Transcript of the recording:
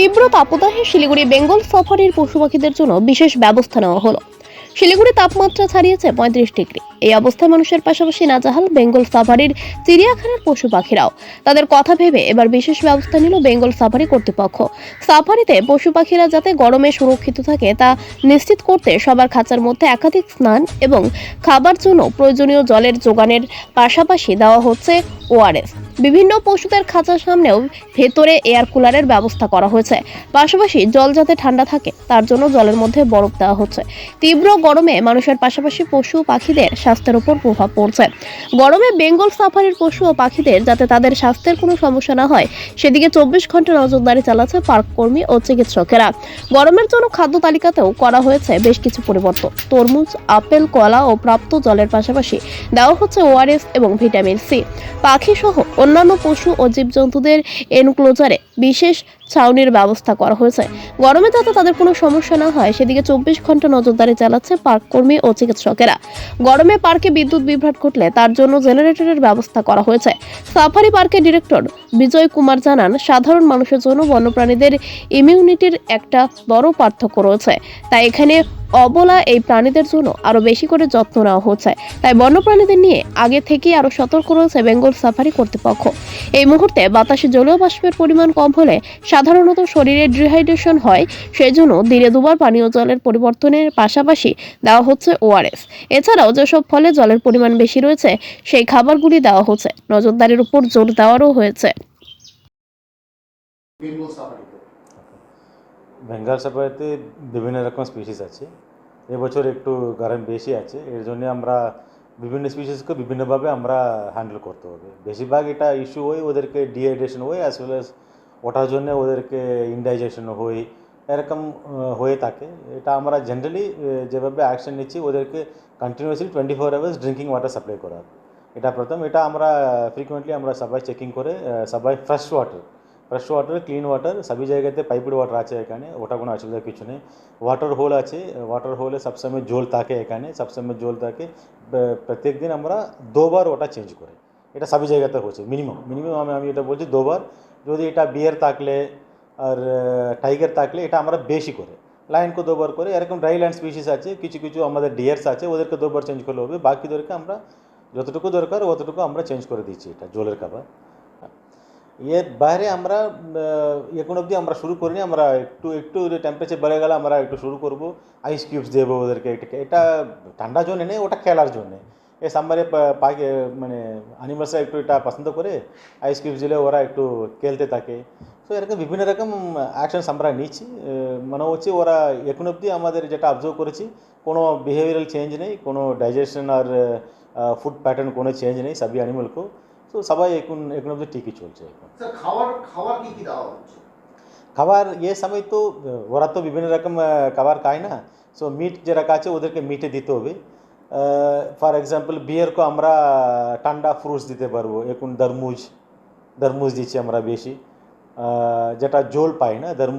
তীব্র তাপদাহে শিলিগুড়ি বেঙ্গল সফারির পশু পাখিদের জন্য বিশেষ ব্যবস্থা নেওয়া হলো। শিলিগুড়ি তাপমাত্রা ছাড়িয়েছে পঁয়ত্রিশ ডিগ্রি। এই অবস্থায় মানুষের পাশাপাশি নাজাহাল, বেঙ্গল সাফারির চিড়িয়াখানার পশু পাখিরাও। তাদের কথা ভেবে এবার বিশেষ ব্যবস্থা নিল বেঙ্গল সাফারি কর্তৃপক্ষ। সাফারিতে পশু পাখিরা যাতে গরমে সুরক্ষিত থাকে তা নিশ্চিত করতে সবার খাঁচার মধ্যে একাধিক স্নান এবং খাবার জন্য প্রয়োজনীয় জলের যোগানের পাশাপাশি দেওয়া হচ্ছে ওআরএস। বিভিন্ন পশুদের খাঁচার সামনেও ভেতরে এয়ার কুলারের ব্যবস্থা করা হয়েছে। পাশাপাশি জল যাতে ঠান্ডা থাকে, তার জন্য জলের মধ্যে বরফ দেওয়া হচ্ছে। তীব্র গরমে মানুষের পাশাপাশি পশু পাখিদের স্বাস্থ্যের উপর প্রভাব পড়ছে। গরমে বেঙ্গল সাফারির পশু ও পাখিদের যাতে তাদের স্বাস্থ্যের কোনো সমস্যা না হয়, সেদিকে চব্বিশ ঘণ্টা নজরদারি চালাচ্ছে পার্ক কর্মী ও চিকিৎসকেরা। গরমের জন্য খাদ্য তালিকাতেও করা হয়েছে বেশ কিছু পরিবর্তন। তরমুজ, আপেল, কলা ও প্রাপ্ত জলের পাশাপাশি দেওয়া হচ্ছে ওআরএস এবং ভিটামিন সি। পাখি সহ অন্যান্য পশু ও জীবজন্তুদের এনক্লোজারে বিশেষ ছাউনির ব্যবস্থা করা হয়েছে। গরমে যাতে তাদের কোনো সমস্যা না হয়, সেদিকে চব্বিশ ঘণ্টা নজরদারি চালাচ্ছে পার্ক কর্মী ও চিকিৎসকেরা। গরমে পার্কে বিদ্যুৎ বিভ্রাট ঘটলে তার জন্য জেনারেটরের ব্যবস্থা করা হয়েছে। সাফারি পার্কের ডিরেক্টর বিজয় কুমার জানান, সাধারণ মানুষের জন্য বন্যপ্রাণীদের ইমিউনিটির একটা বড় পার্থক্য রয়েছে। তাই এখানে অবলা এই প্রাণীদের জন্য আরও বেশি করে যত্ন নেওয়া হচ্ছে। তাই বন্যপ্রাণীদের নিয়ে আগে থেকেই আরও সতর্ক রয়েছে বেঙ্গল সাফারি কর্তৃপক্ষ। এই মুহূর্তে বাতাসে জলীয় বাষ্পের পরিমাণ কম হলে সাধারণত শরীরে ডিহাইড্রেশন হয় সেই জন্য দিনে দুবার পানীয় জলের পরিবর্তনের পাশাপাশি দেওয়া হচ্ছে ওআরএস এছাড়াও যেসব ফলে জলের পরিমাণ বেশি রয়েছে, সেই খাবারগুলি দেওয়া হচ্ছে। নজরদারির উপর জোর দেওয়ারও হয়েছে। বেঙ্গল সাফারিতে বিভিন্ন রকম স্পিসিস আছে। এবছর একটু গরম বেশি আছে, এর জন্য আমরা বিভিন্ন স্পিসিসকে বিভিন্নভাবে আমরা হ্যান্ডেল করতে হবে। বেশিরভাগ এটা ইস্যু হয় ওদেরকে ডিহাইড্রেশন হয় অ্যাজ ওয়েল অ্যাজ ওটার জন্য ওদেরকে ইনডাইজেশন হয়, এরকম হয়ে থাকে। এটা আমরা জেনারেলি যেভাবে অ্যাকশন নিচ্ছি, ওদেরকে continuously twenty four hours drinking water supply করা। এটা প্রথম। এটা আমরা ফ্রিকুয়েন্টলি আমরা সবাই চেকিং করে সবাই fresh water fresh water clean water সবই জায়গাতে পাইপড ওয়াটার আছে এখানে ওটা কোনো অসুবিধা কিছু নেই ওয়াটার হোল আছে ওয়াটার হোলে সবসময় জল থাকে এখানে সবসময় জল থাকে প্রত্যেক দিন আমরা দুবার ওটা চেঞ্জ করে এটা সবই জায়গাতে হচ্ছে মিনিমাম মিনিমাম আমি আমি এটা বলছি দুবার যদি এটা বিয়ার থাকলে আর টাইগার থাকলে এটা আমরা বেশি করে লাইনকে দুবার করে এরকম ড্রাই ল্যান্ড স্পিসিস আছে কিছু কিছু আমাদের ডিয়ার্স আছে ওদেরকে দুবার চেঞ্জ করলে হবে বাকিদেরকে আমরা যতটুকু দরকার অতটুকু আমরা চেঞ্জ করে দিচ্ছি এটা জলের খাবার এর বাইরে আমরা এখন অবধি আমরা শুরু করিনি, আমরা একটু একটু টেম্পারেচার বেড়ে গেলে আমরা একটু শুরু করব। আইস কিউবস দেবো ওদেরকে এটা- ঠান্ডার জন্যে নেই, ওটা খেলার জন্যে। এ সাম্বারে পাখি মানে অ্যানিমালসরা একটু এটা পছন্দ করে আইস কিউবস দিলে ওরা একটু খেলতে থাকে। তো এরকম বিভিন্ন রকম অ্যাকশনস আমরা নিচ্ছি। মনে হচ্ছে ওরা এখন অবধি আমাদের যেটা অবজার্ভ করেছি, কোনো বিহেভিয়ারাল চেঞ্জ নেই, কোনো ডাইজেশন আর ফুড প্যাটার্ন কোনো চেঞ্জ নেই, সবই অ্যানিমালকেও তো সবাই এখন এখন অবধি ঠিকই চলছে এখন। স্যার খাবার খাবার কি কি দেওয়া হচ্ছে? খাবার ইয়ে সময় তো আহ, ওরা তো বিভিন্ন রকম আহ, খাবার খায় না। সো মিট যে রাখা আছে ওদেরকে মিটে দিতে হবে। ফর এক্সাম্পল বিয়ারকে আমরা ঠান্ডা ফ্রুটস দিতে পারব। এখন দরমুজ দরমুজ দিচ্ছি আমরা বেশি। আহ, যেটা জল পাই না দরমুজ